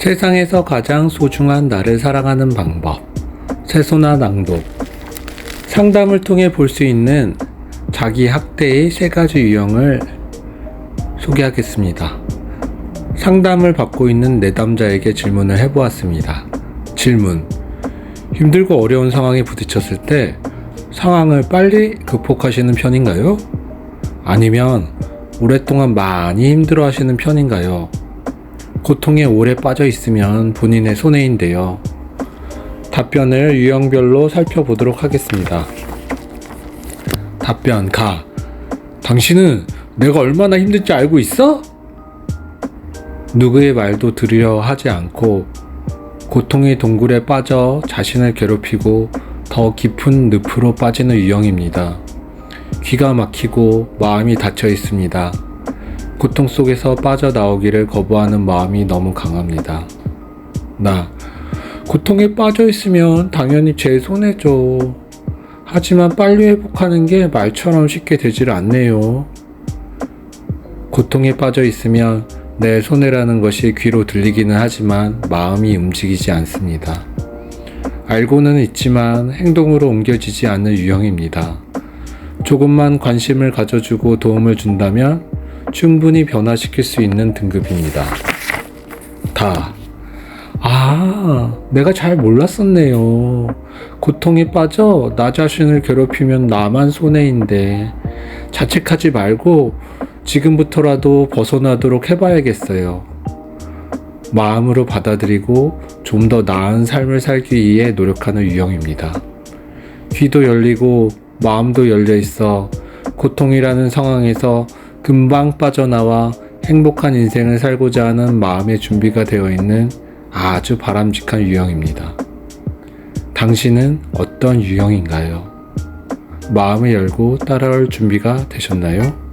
세상에서 가장 소중한 나를 사랑하는 방법. 세소나 낭독. 상담을 통해 볼 수 있는 자기 학대의 세 가지 유형을 소개하겠습니다. 상담을 받고 있는 내담자에게 질문을 해보았습니다. 질문. 힘들고 어려운 상황에 부딪혔을 때 상황을 빨리 극복하시는 편인가요? 아니면 오랫동안 많이 힘들어 하시는 편인가요? 고통에 오래 빠져 있으면 본인의 손해인데요. 답변을 유형별로 살펴보도록 하겠습니다. 답변 가. 당신은 내가 얼마나 힘든지 알고 있어? 누구의 말도 들으려 하지 않고 고통의 동굴에 빠져 자신을 괴롭히고 더 깊은 늪으로 빠지는 유형입니다. 귀가 막히고 마음이 닫혀 있습니다. 고통 속에서 빠져나오기를 거부하는 마음이 너무 강합니다. 나, 고통에 빠져 있으면 당연히 제 손해죠. 하지만 빨리 회복하는 게 말처럼 쉽게 되질 않네요. 고통에 빠져 있으면 내 손해라는 것이 귀로 들리기는 하지만 마음이 움직이지 않습니다. 알고는 있지만 행동으로 옮겨지지 않는 유형입니다. 조금만 관심을 가져주고 도움을 준다면 충분히 변화시킬 수 있는 등급입니다. 다. 아, 내가 잘 몰랐었네요. 고통에 빠져 나 자신을 괴롭히면 나만 손해인데 자책하지 말고 지금부터라도 벗어나도록 해봐야겠어요. 마음으로 받아들이고 좀 더 나은 삶을 살기 위해 노력하는 유형입니다. 귀도 열리고 마음도 열려 있어 고통이라는 상황에서 금방 빠져나와 행복한 인생을 살고자 하는 마음의 준비가 되어 있는 아주 바람직한 유형입니다. 당신은 어떤 유형인가요? 마음을 열고 따라올 준비가 되셨나요?